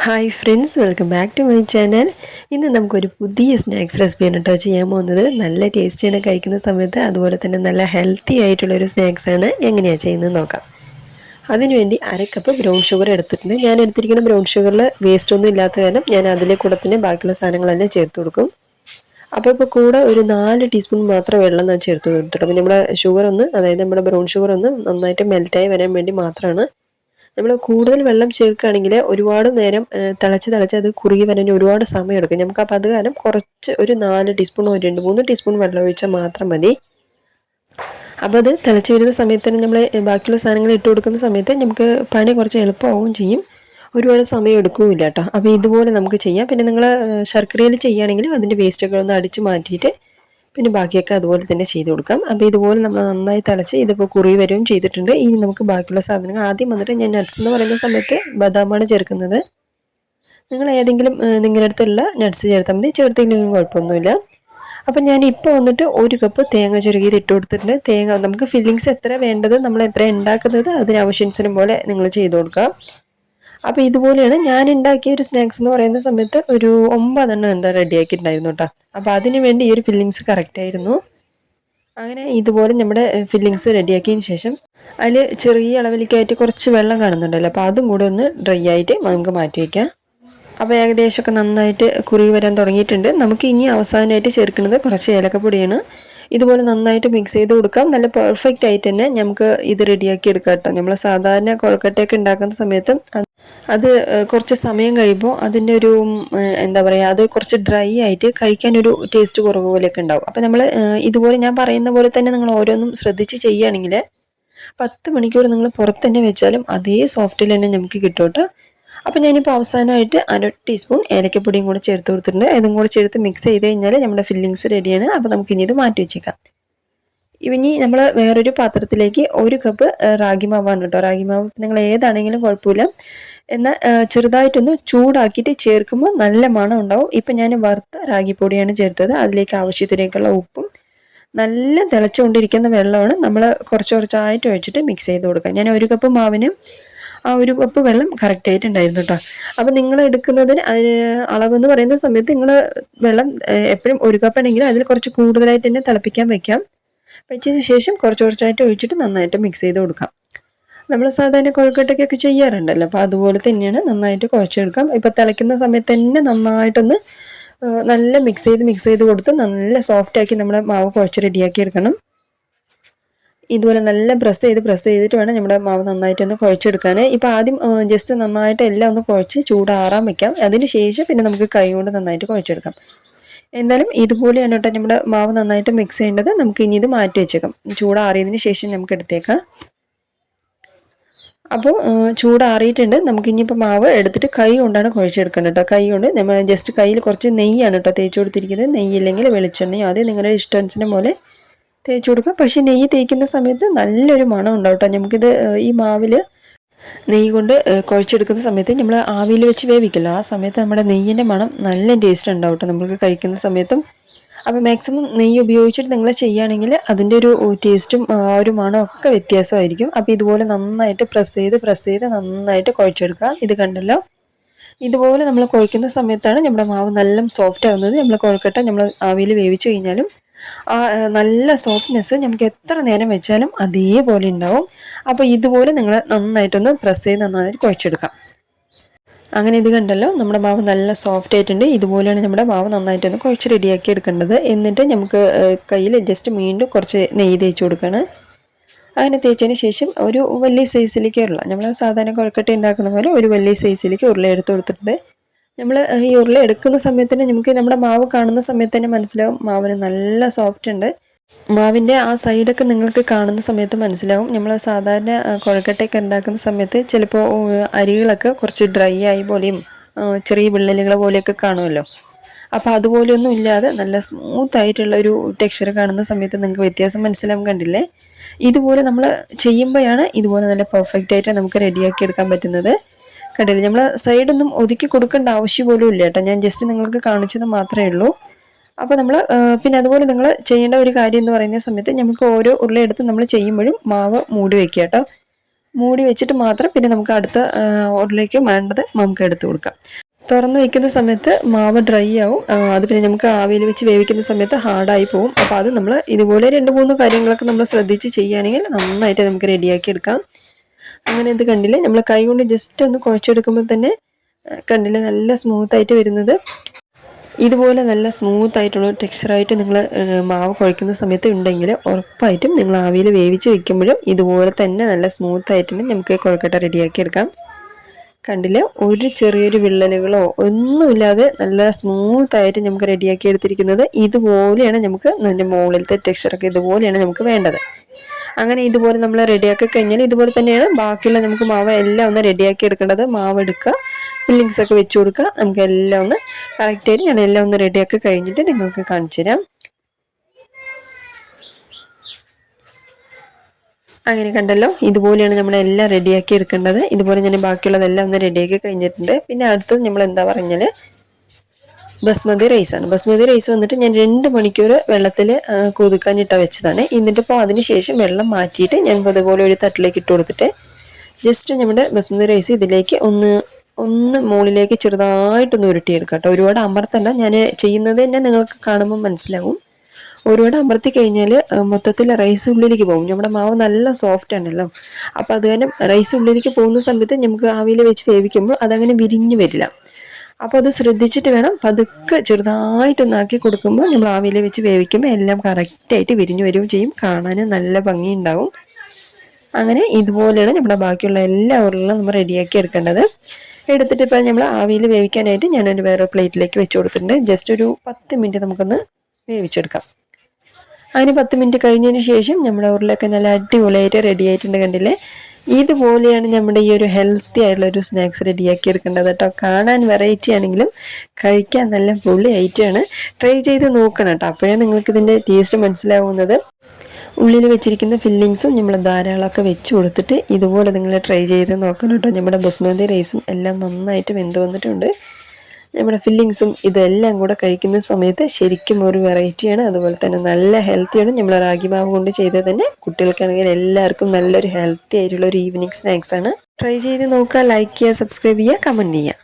Hi friends welcome back to my channel ഇന്ന് നമുക്കൊരു പുതിയ സ്നാക്സ് റെസിപ്പിയാണ് കേട്ടോ ചെയ്യാൻ പോകുന്നത്. നല്ല ടേസ്റ്റിയാണ് കഴിക്കുന്ന സമയത്ത്. അതുപോലെ തന്നെ നല്ല ഹെൽത്തി ആയിട്ടുള്ളൊരു സ്നാക്സാണ് എങ്ങനെയാണ് ചെയ്യുന്നത് നോക്കാം. അതിനുവേണ്ടി അര കപ്പ് ബ്രൗൺ ഷുഗർ എടുത്തിട്ടുണ്ട്. ഞാൻ എടുത്തിരിക്കുന്ന ബ്രൗൺ ഷുഗറിൽ വേസ്റ്റ് ഒന്നും ഇല്ലാത്ത കാരണം ഞാൻ അതിലെ കൂടെ തന്നെ ബാക്കിയുള്ള സാധനങ്ങളെല്ലാം ചേർത്ത് കൊടുക്കും. അപ്പോൾ ഇപ്പോൾ കൂടെ ഒരു നാല് ടീസ്പൂൺ മാത്രം വെള്ളം ഞാൻ ചേർത്ത് കൊടുത്തിട്ടുണ്ട്. അപ്പോൾ നമ്മുടെ ഷുഗർ ഒന്ന് അതായത് നമ്മുടെ ബ്രൗൺ ഷുഗർ ഒന്ന് നന്നായിട്ട് മെൽറ്റായി വരാൻ വേണ്ടി മാത്രമാണ് നമ്മൾ കൂടുതൽ വെള്ളം ചേർക്കുകയാണെങ്കിൽ ഒരുപാട് നേരം തിളച്ച് തിളച്ച് അത് കുറുകി വരാൻ ഒരുപാട് സമയം എടുക്കും. നമുക്ക് അപ്പോൾ അത് കാരണം കുറച്ച് ഒരു നാല് ടീസ്പൂണോ രണ്ട് മൂന്ന് ടീസ്പൂൺ വെള്ളം ഒഴിച്ചാൽ മാത്രം മതി. അപ്പോൾ അത് തിളച്ച് വരുന്ന സമയത്ത് തന്നെ നമ്മൾ ബാക്കിയുള്ള സാധനങ്ങൾ ഇട്ട് കൊടുക്കുന്ന സമയത്ത് നമുക്ക് പണി കുറച്ച് എളുപ്പമാവുകയും ചെയ്യും. ഒരുപാട് സമയം എടുക്കുകയില്ല കേട്ടോ അപ്പോൾ ഇതുപോലെ നമുക്ക് ചെയ്യാം. പിന്നെ നിങ്ങൾ ശർക്കരയിൽ ചെയ്യുകയാണെങ്കിൽ അതിന്റെ വേസ്റ്റൊക്കെ ഒന്ന് അടിച്ച് മാറ്റിയിട്ട് പിന്നെ ബാക്കിയൊക്കെ അതുപോലെ തന്നെ ചെയ്ത് കൊടുക്കാം. അപ്പോൾ ഇതുപോലെ നമ്മൾ നന്നായി തിളച്ച് ഇതിപ്പോൾ കുറി വരികയും ചെയ്തിട്ടുണ്ട്. ഇനി നമുക്ക് ബാക്കിയുള്ള സാധനങ്ങൾ ആദ്യം വന്നിട്ട് ഞാൻ നട്ട്സ് എന്ന് പറയുന്ന സമയത്ത് ബദാമാണ് ചേർക്കുന്നത്. നിങ്ങൾ ഏതെങ്കിലും നിങ്ങളുടെ അടുത്തുള്ള നട്ട്സ് ചേർത്താൽ മതി. ചേർത്തില്ലെങ്കിലും കുഴപ്പമൊന്നുമില്ല. അപ്പം ഞാൻ ഇപ്പോൾ വന്നിട്ട് ഒരു കപ്പ് തേങ്ങ ചുരുക്കിയത് ഇട്ട് കൊടുത്തിട്ടുണ്ട്. തേങ്ങ നമുക്ക് ഫില്ലിങ്സ് എത്ര വേണ്ടത് നമ്മൾ എത്ര ഉണ്ടാക്കുന്നത് അതിന് ആവശ്യനുസരം പോലെ നിങ്ങൾ ചെയ്ത് കൊടുക്കാം. അപ്പോൾ ഇതുപോലെയാണ് ഞാൻ ഉണ്ടാക്കിയ ഒരു സ്നാക്സ് എന്ന് പറയുന്ന സമയത്ത് ഒരു ഒമ്പതെണ്ണം എന്താ റെഡിയാക്കിയിട്ടുണ്ടായിരുന്നു കേട്ടോ അപ്പോൾ അതിന് വേണ്ടി ഈ ഒരു ഫില്ലിങ്സ് കറക്റ്റായിരുന്നു അങ്ങനെ ഇതുപോലെ നമ്മുടെ ഫില്ലിങ്സ് റെഡിയാക്കിയതിന് ശേഷം അതിൽ ചെറിയ അളവിലേക്കായിട്ട് കുറച്ച് വെള്ളം കാണുന്നുണ്ടല്ലോ. അപ്പോൾ അതും കൂടെ ഒന്ന് ഡ്രൈ ആയിട്ട് നമുക്ക് മാറ്റി വയ്ക്കാം അപ്പോൾ ഏകദേശമൊക്കെ നന്നായിട്ട് കുറി വരാൻ തുടങ്ങിയിട്ടുണ്ട്. നമുക്ക് ഇനി അവസാനമായിട്ട് ചേർക്കുന്നത് കുറച്ച് ഏലക്കപ്പൊടിയാണ്. ഇതുപോലെ നന്നായിട്ട് മിക്സ് ചെയ്ത് കൊടുക്കാം. നല്ല പെർഫെക്റ്റ് ആയിട്ട് തന്നെ നമുക്ക് ഇത് റെഡിയാക്കി എടുക്കാം കേട്ടോ നമ്മൾ സാധാരണ കൊഴക്കട്ടയൊക്കെ ഉണ്ടാക്കുന്ന സമയത്ത് അത് കുറച്ച് സമയം കഴിയുമ്പോൾ അതിന്റെ ഒരു എന്താ പറയുക അത് കുറച്ച് ഡ്രൈ ആയിട്ട് കഴിക്കാനൊരു ടേസ്റ്റ് കുറവ് പോലെയൊക്കെ ഉണ്ടാവും അപ്പോൾ നമ്മൾ ഇതുപോലെ ഞാൻ പറയുന്ന പോലെ തന്നെ നിങ്ങൾ ഓരോന്നും ശ്രദ്ധിച്ച് ചെയ്യുകയാണെങ്കിൽ പത്ത് മണിക്കൂർ നിങ്ങൾ പുറത്ത് തന്നെ വെച്ചാലും അതേ സോഫ്റ്റിൽ തന്നെ നമുക്ക് കിട്ടും കേട്ടോ അപ്പോൾ ഞാനിപ്പോൾ അവസാനമായിട്ട് അര ടീസ്പൂൺ ഏലക്കപ്പൊടിയും കൂടെ ചേർത്ത് കൊടുത്തിട്ടുണ്ട്. ഇതും കൂടെ ചേർത്ത് മിക്സ് ചെയ്ത് കഴിഞ്ഞാൽ നമ്മുടെ ഫില്ലിങ്സ് റെഡിയാണ് അപ്പോൾ നമുക്ക് ഇനി ഇത് മാറ്റി വെച്ചേക്കാം. ഇനി നമ്മൾ വേറൊരു പാത്രത്തിലേക്ക് ഒരു കപ്പ് റാഗി മാവാണ് കേട്ടോ. റാഗി മാവ് നിങ്ങൾ ഏതാണെങ്കിലും കുഴപ്പമില്ല. എന്നാൽ ചെറുതായിട്ടൊന്ന് ചൂടാക്കിയിട്ട് ചേർക്കുമ്പോൾ നല്ല മണം ഉണ്ടാവും. ഇപ്പം ഞാൻ വറുത്ത റാഗിപ്പൊടിയാണ് ചേർത്തത്. അതിലേക്ക് ആവശ്യത്തിലേക്കുള്ള ഉപ്പും നല്ല തിളച്ചുകൊണ്ടിരിക്കുന്ന വെള്ളമാണ് നമ്മൾ കുറച്ച് കുറച്ചായിട്ട് ഒഴിച്ചിട്ട് മിക്സ് ചെയ്ത് കൊടുക്കുക. ഞാൻ ഒരു കപ്പ് മാവിന് ആ ഒരു കപ്പ് വെള്ളം കറക്റ്റ് ആയിട്ടുണ്ടായിരുന്നു കേട്ടോ അപ്പം നിങ്ങൾ എടുക്കുന്നതിന് അളവെന്ന് പറയുന്ന സമയത്ത് നിങ്ങൾ വെള്ളം എപ്പോഴും ഒരു കപ്പാണെങ്കിൽ അതിൽ കുറച്ച് കൂടുതലായിട്ട് തന്നെ തിളപ്പിക്കാൻ വെക്കാം. വെച്ചതിന് ശേഷം കുറച്ച് കുറച്ചായിട്ട് ഒഴിച്ചിട്ട് നന്നായിട്ട് മിക്സ് ചെയ്ത് കൊടുക്കാം. നമ്മൾ സാധാരണ കൊഴുക്കട്ടയ്ക്കൊക്കെ ചെയ്യാറുണ്ടല്ലോ. അപ്പോൾ അതുപോലെ തന്നെയാണ് നന്നായിട്ട് കുഴച്ചെടുക്കാം. ഇപ്പോൾ തിളയ്ക്കുന്ന സമയത്ത് തന്നെ നന്നായിട്ടൊന്ന് നല്ല മിക്സ് ചെയ്ത് മിക്സ് ചെയ്ത് കൊടുത്ത് നല്ല സോഫ്റ്റാക്കി നമ്മുടെ മാവ് കുഴച്ച് റെഡിയാക്കി എടുക്കണം. ഇതുപോലെ നല്ല പ്രസ് ചെയ്ത് പ്രസ് ചെയ്തിട്ട് വേണം നമ്മുടെ മാവ് നന്നായിട്ടൊന്ന് കുഴച്ചെടുക്കാൻ ഇപ്പോൾ ആദ്യം ജസ്റ്റ് നന്നായിട്ട് എല്ലാം ഒന്ന് കുഴച്ച് ചൂടാറാൻ വെക്കാം. അതിന് ശേഷം പിന്നെ നമുക്ക് കൈ കൊണ്ട് നന്നായിട്ട് കുഴച്ചെടുക്കാം. എന്തായാലും ഇതുപോലെയാണ് കേട്ടോ നമ്മുടെ മാവ് നന്നായിട്ട് മിക്സ് ചെയ്യേണ്ടത്. നമുക്ക് ഇനി ഇത് മാറ്റി വെച്ചേക്കാം. ചൂടാറിയതിന് ശേഷം നമുക്ക് എടുത്തേക്കാം. അപ്പോൾ ചൂടാറിയിട്ടുണ്ട്. നമുക്ക് ഇനിയിപ്പോൾ മാവ് എടുത്തിട്ട് കൈ കൊണ്ടാണ് കുഴച്ചെടുക്കേണ്ടത് കൈ കൊണ്ട് നമ്മൾ ജസ്റ്റ് കയ്യിൽ കുറച്ച് നെയ്യാണ് കേട്ടോ തേച്ച് കൊടുത്തിരിക്കുന്നത്. നെയ്യില്ലെങ്കിൽ വെളിച്ചെണ്ണയോ അത് നിങ്ങളുടെ ഇഷ്ടത്തിന് പോലെ തേച്ച് കൊടുക്കുക പക്ഷേ നെയ്യ് തേക്കുന്ന സമയത്ത് നല്ലൊരു മണം ഉണ്ടാവും കേട്ടോ നമുക്കിത് ഈ മാവിൽ നെയ്യ് കൊണ്ട് കുഴച്ചെടുക്കുന്ന സമയത്ത് നമ്മൾ ആവിയിൽ വെച്ച് വേവിക്കല്ലോ. ആ സമയത്ത് നമ്മുടെ നെയ്യിന്റെ മണം നല്ല ടേസ്റ്റ് ഉണ്ടാവും കേട്ടോ നമുക്ക് കഴിക്കുന്ന സമയത്തും. അപ്പോൾ മാക്സിമം നെയ്യ് ഉപയോഗിച്ചിട്ട് നിങ്ങൾ ചെയ്യുകയാണെങ്കിൽ അതിന്റെ ഒരു ടേസ്റ്റും ആ ഒരു മണം ഒക്കെ വ്യത്യാസമായിരിക്കും. അപ്പോൾ ഇതുപോലെ നന്നായിട്ട് പ്രസ് ചെയ്ത് പ്രസ് ചെയ്ത് നന്നായിട്ട് കുഴച്ചെടുക്കുക. ഇത് കണ്ടല്ലോ? ഇതുപോലെ നമ്മൾ കുഴക്കുന്ന സമയത്താണ് നമ്മുടെ മാവ് നല്ല സോഫ്റ്റ് ആവുന്നത്. നമ്മൾ കുഴക്കട്ടെ നമ്മൾ ആവിയിൽ വേവിച്ച് കഴിഞ്ഞാലും ആ നല്ല സോഫ്റ്റ്നെസ് നമുക്ക് എത്ര നേരം വെച്ചാലും അതേപോലെ ഉണ്ടാവും. അപ്പോൾ ഇതുപോലെ നിങ്ങൾ നന്നായിട്ടൊന്ന് പ്രസ് ചെയ്ത് നന്നായിട്ട് കുഴച്ചെടുക്കാം. അങ്ങനെ ഇത് കണ്ടല്ലോ നമ്മുടെ മാവ് നല്ല സോഫ്റ്റ് ആയിട്ടുണ്ട്. ഇതുപോലെയാണ് നമ്മുടെ മാവ് നന്നായിട്ടൊന്ന് കുഴച്ച് റെഡിയാക്കി എടുക്കേണ്ടത്. എന്നിട്ട് നമുക്ക് കയ്യിൽ ജസ്റ്റ് വീണ്ടും കുറച്ച് നെയ്യ് തേച്ച് കൊടുക്കണം. അങ്ങനെ തേച്ചതിന് ശേഷം ഒരു വലിയ സൈസിലേക്ക് ഉരുള. നമ്മൾ സാധാരണ കുഴക്കട്ട ഉണ്ടാക്കുന്ന പോലെ ഒരു വലിയ സൈസിലേക്ക് ഉരുള എടുത്ത് കൊടുത്തിട്ടുണ്ട്. നമ്മൾ ഈ ഉരുളി എടുക്കുന്ന സമയത്ത് തന്നെ നമുക്ക് നമ്മുടെ മാവ് കാണുന്ന സമയത്ത് തന്നെ മനസ്സിലാവും. മാവിന് നല്ല സോഫ്റ്റ് ഉണ്ട്. മാവിന്റെ ആ സൈഡൊക്കെ നിങ്ങൾക്ക് കാണുന്ന സമയത്ത് മനസ്സിലാവും. നമ്മൾ സാധാരണ കുഴക്കട്ടയൊക്കെ ഉണ്ടാക്കുന്ന സമയത്ത് ചിലപ്പോൾ അരികളൊക്കെ കുറച്ച് ഡ്രൈ ആയി പോലെയും ചെറിയ വിള്ളലുകൾ പോലെയൊക്കെ കാണുമല്ലോ. അപ്പോൾ അതുപോലെയൊന്നും ഇല്ലാതെ നല്ല സ്മൂത്ത് ആയിട്ടുള്ള ഒരു ടെക്സ്ചർ കാണുന്ന സമയത്ത് നിങ്ങൾക്ക് വ്യത്യാസം മനസ്സിലാവും കണ്ടില്ലേ? ഇതുപോലെ നമ്മൾ ചെയ്യുമ്പോഴാണ് ഇതുപോലെ നല്ല പെർഫെക്റ്റ് ആയിട്ട് നമുക്ക് റെഡിയാക്കി എടുക്കാൻ പറ്റുന്നത്. കണ്ടില്ലേ? നമ്മൾ സൈഡൊന്നും ഒതുക്കി കൊടുക്കേണ്ട ആവശ്യം പോലും ഇല്ല കേട്ടോ. ഞാൻ ജസ്റ്റ് നിങ്ങൾക്ക് കാണിച്ചത് മാത്രമേ ഉള്ളൂ. അപ്പോൾ നമ്മൾ പിന്നെ അതുപോലെ നിങ്ങൾ ചെയ്യേണ്ട ഒരു കാര്യം എന്ന് പറയുന്ന സമയത്ത് നമുക്ക് ഓരോ ഉരുളയെടുത്ത് നമ്മൾ ചെയ്യുമ്പോഴും മാവ് മൂടി വയ്ക്കുക കേട്ടോ. മൂടി വെച്ചിട്ട് മാത്രം പിന്നെ നമുക്ക് അടുത്ത ഉരുളയ്ക്ക് വേണ്ടത് നമുക്ക് എടുത്തു കൊടുക്കാം. തുറന്ന് വയ്ക്കുന്ന സമയത്ത് മാവ് ഡ്രൈ ആവും. അത് പിന്നെ നമുക്ക് ആവിയിൽ വെച്ച് വേവിക്കുന്ന സമയത്ത് ഹാർഡായി പോകും അപ്പോൾ അത് നമ്മൾ ഇതുപോലെ രണ്ട് മൂന്ന് കാര്യങ്ങളൊക്കെ നമ്മൾ ശ്രദ്ധിച്ച് ചെയ്യുകയാണെങ്കിൽ നന്നായിട്ട് നമുക്ക് റെഡിയാക്കി എടുക്കാം. അങ്ങനെ ഇത് കണ്ടില്ലേ? നമ്മൾ കൈ കൊണ്ട് ജസ്റ്റ് ഒന്ന് കുഴച്ചെടുക്കുമ്പോൾ തന്നെ കണ്ടില്ല? നല്ല സ്മൂത്തായിട്ട് വരുന്നത്. ഇതുപോലെ നല്ല സ്മൂത്ത് ആയിട്ടുള്ള ടെക്സ്ചറായിട്ട് നിങ്ങൾ മാവ് കുഴക്കുന്ന സമയത്ത് ഉണ്ടെങ്കിൽ ഉറപ്പായിട്ടും നിങ്ങൾ ആവിയിൽ വേവിച്ച് വെക്കുമ്പോഴും ഇതുപോലെ തന്നെ നല്ല സ്മൂത്ത് ആയിട്ട് നമുക്ക് കുഴക്കട്ട റെഡിയാക്കി എടുക്കാം. കണ്ടില്ല? ഒരു ചെറിയൊരു വിള്ളലുകളോ ഒന്നുമില്ലാതെ നല്ല സ്മൂത്ത് ആയിട്ട് നമുക്ക് റെഡിയാക്കി എടുത്തിരിക്കുന്നത്. ഇതുപോലെയാണ് നമുക്ക് അതിന്റെ മുകളിലത്തെ ടെക്സ്ചറൊക്കെ ഇതുപോലെയാണ് നമുക്ക് വേണ്ടത്. അങ്ങനെ ഇതുപോലെ നമ്മൾ റെഡിയാക്കി കഴിഞ്ഞാൽ ഇതുപോലെ തന്നെയാണ്. ബാക്കിയുള്ള നമുക്ക് മാവ് എല്ലാം ഒന്ന് റെഡിയാക്കി എടുക്കേണ്ടത്. മാവ് എടുക്കുക. ഫില്ലിങ്സ് ഒക്കെ വെച്ച് കൊടുക്കുക. നമുക്ക് എല്ലാം ഒന്ന് കറക്റ്റായിട്ട് ഞാൻ എല്ലാം ഒന്ന് റെഡിയാക്കി കഴിഞ്ഞിട്ട് നിങ്ങൾക്ക് കാണിച്ചു തരാം. അങ്ങനെ കണ്ടല്ലോ ഇതുപോലെയാണ് നമ്മൾ എല്ലാം റെഡിയാക്കി എടുക്കേണ്ടത്. ഇതുപോലെ ഞാൻ ബാക്കിയുള്ളതെല്ലാം ഒന്ന് റെഡിയാക്കി കഴിഞ്ഞിട്ടുണ്ട്. പിന്നെ അടുത്തത് നമ്മൾ എന്താ പറഞ്ഞാൽ ബസ്മതി റൈസാണ് ബസ്മതി റൈസ് വന്നിട്ട് ഞാൻ രണ്ട് മണിക്കൂർ വെള്ളത്തിൽ കൊതുക്കാനിട്ട വെച്ചതാണ്. എന്നിട്ടിപ്പോൾ അതിന് ശേഷം വെള്ളം മാറ്റിയിട്ട് ഞാൻ അതുപോലെ ഒരു തട്ടിലേക്ക് ഇട്ട് കൊടുത്തിട്ട് ജസ്റ്റ് നമ്മുടെ ബസ്മതി റൈസ് ഇതിലേക്ക് ഒന്ന് ഒന്ന് മുകളിലേക്ക് ചെറുതായിട്ടൊന്ന് ഉരുട്ടിയെടുക്കാം കേട്ടോ. ഒരുപാട് അമർത്തണ്ട. ഞാൻ ചെയ്യുന്നത് തന്നെ നിങ്ങൾക്ക് കാണുമ്പോൾ മനസ്സിലാവും. ഒരുപാട് അമർത്തി കഴിഞ്ഞാൽ മൊത്തത്തിൽ റൈസ് ഉള്ളിലേക്ക് പോകും. നമ്മുടെ മാവ് നല്ല സോഫ്റ്റ് ആണല്ലോ. അപ്പോൾ അത് കാരണം റൈസ് ഉള്ളിലേക്ക് പോകുന്ന സമയത്ത് നമുക്ക് ആവിയിൽ വെച്ച് വേവിക്കുമ്പോൾ അതങ്ങനെ വിരിഞ്ഞ് വരില്ല. അപ്പോൾ അത് ശ്രദ്ധിച്ചിട്ട് വേണം പതുക്കെ ചെറുതായിട്ടൊന്നാക്കി കൊടുക്കുമ്പോൾ നമ്മൾ ആവിയിൽ വെച്ച് വേവിക്കുമ്പോൾ എല്ലാം കറക്റ്റായിട്ട് വിരിഞ്ഞു വരികയും ചെയ്യും. കാണാനും നല്ല ഭംഗിയുണ്ടാവും. അങ്ങനെ ഇതുപോലെയാണ് നമ്മുടെ ബാക്കിയുള്ള എല്ലാ ഉരുളും നമ്മൾ റെഡിയാക്കി എടുക്കേണ്ടത്. എടുത്തിട്ട് ഇപ്പോൾ നമ്മൾ ആവിയിൽ വേവിക്കാനായിട്ട് ഞാനൊരു വേറെ പ്ലേറ്റിലേക്ക് വെച്ച് കൊടുത്തിട്ടുണ്ട്. ജസ്റ്റ് ഒരു പത്ത് മിനിറ്റ് നമുക്കൊന്ന് വേവിച്ചെടുക്കാം. അതിന് പത്ത് മിനിറ്റ് കഴിഞ്ഞതിന് ശേഷം നമ്മുടെ ഉരുളൊക്കെ നല്ല അടിപൊളിയായിട്ട് റെഡി ആയിട്ടുണ്ട് കണ്ടില്ലേ? ഇതുപോലെയാണ് നമ്മുടെ ഈ ഒരു ഹെൽത്തി ആയിട്ടുള്ള ഒരു സ്നാക്സ് റെഡിയാക്കി എടുക്കേണ്ടത് കേട്ടോ. കാണാൻ വെറൈറ്റി ആണെങ്കിലും കഴിക്കാൻ നല്ല പൊള്ളി ഐറ്റമാണ് ട്രൈ ചെയ്ത് നോക്കണം കേട്ടോ. അപ്പോഴേ നിങ്ങൾക്ക് ഇതിന്റെ ടേസ്റ്റ് മനസ്സിലാവുന്നത്. ഉള്ളിൽ വെച്ചിരിക്കുന്ന ഫില്ലിങ്സും നമ്മൾ ധാരാളമൊക്കെ വെച്ച് കൊടുത്തിട്ട് ഇതുപോലെ നിങ്ങൾ ട്രൈ ചെയ്ത് നോക്കണം കേട്ടോ. നമ്മുടെ ബസ്മതി റൈസും എല്ലാം നന്നായിട്ട് വെന്ത് വന്നിട്ടുണ്ട്. നമ്മുടെ ഫില്ലിങ്സും ഇതെല്ലാം കൂടെ കഴിക്കുന്ന സമയത്ത് ശരിക്കും ഒരു വെറൈറ്റിയാണ് അതുപോലെ തന്നെ നല്ല ഹെൽത്തിയാണ് നമ്മൾ റാഗി മാവ് കൊണ്ട് ചെയ്തത് തന്നെ കുട്ടികൾക്കാണെങ്കിൽ എല്ലാവർക്കും നല്ലൊരു ഹെൽത്തി ആയിട്ടുള്ള ഒരു ഈവനിങ് സ്നാക്സ് ആണ്. ട്രൈ ചെയ്ത് നോക്കുക ലൈക്ക് ചെയ്യുക സബ്സ്ക്രൈബ് ചെയ്യുക കമന്റ് ചെയ്യുക.